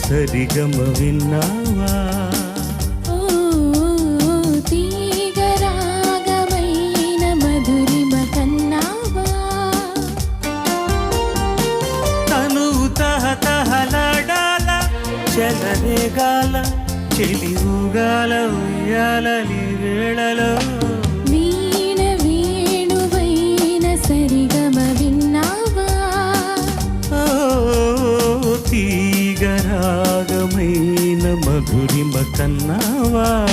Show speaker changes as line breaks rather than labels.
సరిగమ విన్నావా చెలరేగాల చెలి ఊగాల ఉయ్యాలని వేళలో
వీణ వేణువైన సరిగమ విన్నావా
ఓ రాగమైన మధురిమ కన్నావా?